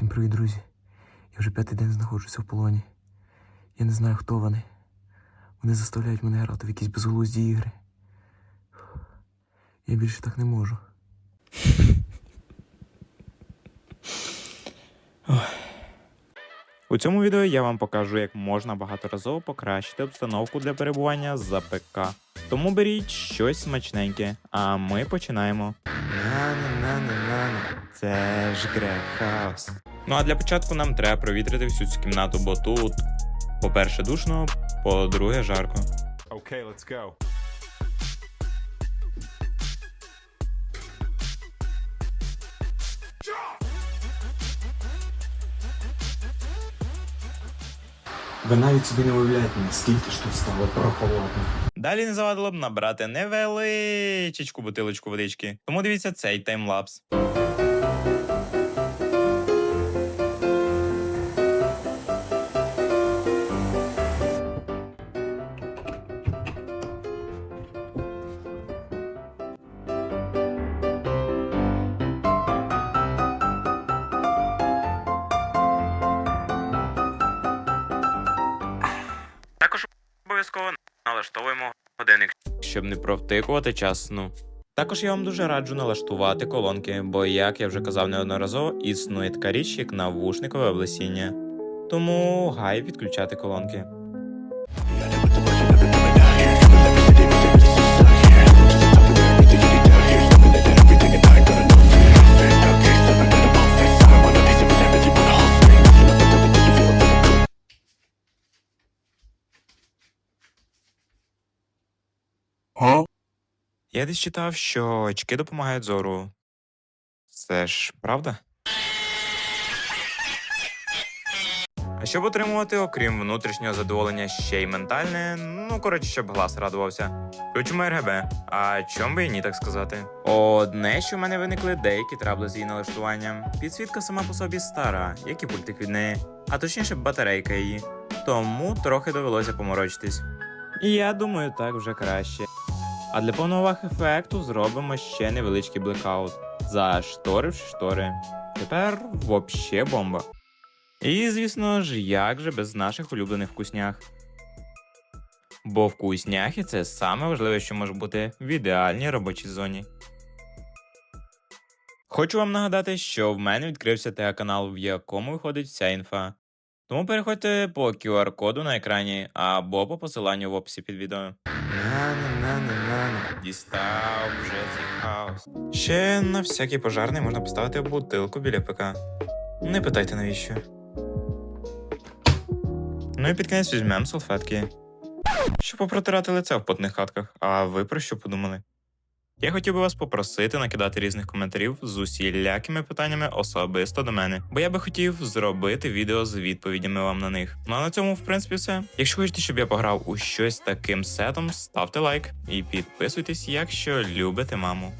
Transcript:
Всім привіт, друзі. Я вже п'ятий день знаходжуся в полоні. Я не знаю, хто вони. Вони заставляють мене грати в якісь безглузді ігри. Я більше так не можу. У цьому відео я вам покажу, як можна багаторазово покращити обстановку для перебування за ПК. Тому беріть щось смачненьке, а ми починаємо. На-на-на-на-на, це ж Грег Хаус. Ну а для початку нам треба провітрити всю цю кімнату, бо тут, по-перше, душно, по-друге, жарко. Okay, let's go. Ви навіть собі не уявляєте, наскільки ж тут стало прохолодно. Далі не завадило б набрати невеличку бутилочку водички. Тому дивіться цей таймлапс. Обов'язково налаштовуємо годинник, щоб не провтикувати час сну. Також я вам дуже раджу налаштувати колонки, бо, як я вже казав неодноразово, існує така річ, як навушникове облесіння. Тому гай відключати колонки. Я десь читав, що очки допомагають зору. Це ж правда? А щоб отримувати, окрім внутрішнього задоволення, ще й ментальне, ну коротше, щоб глаз радувався. Включимо РГБ. А чом би і ні, так сказати. Одне, що в мене виникли деякі трабли з її налаштуванням. Підсвітка сама по собі стара, як і пультик від неї, а точніше батарейка її. Тому трохи довелося поморочитись. І я думаю, так вже краще. А для повноваг ефекту зробимо ще невеличкий блекаут. Зашторивши штори. Тепер вообще бомба. І, звісно ж, як же без наших улюблених вкуснях. Бо вкусняхи це саме важливе, що може бути в ідеальній робочій зоні. Хочу вам нагадати, що в мене відкрився ТГ-канал, в якому виходить вся інфа. Тому переходьте по QR-коду на екрані або по посиланню в описі під відео. Дістав вже цей хаос. Ще на всякий пожарний можна поставити бутилку біля ПК. Не питайте навіщо. Ну і під кінець візьмемо салфетки. Щоб попротирати лице в потних хатках. А ви про що подумали? Я хотів би вас попросити накидати різних коментарів з усілякими питаннями особисто до мене, бо я би хотів зробити відео з відповідями вам на них. Ну а на цьому, в принципі, все. Якщо хочете, щоб я пограв у щось таким сетом, ставте лайк і підписуйтесь, якщо любите маму.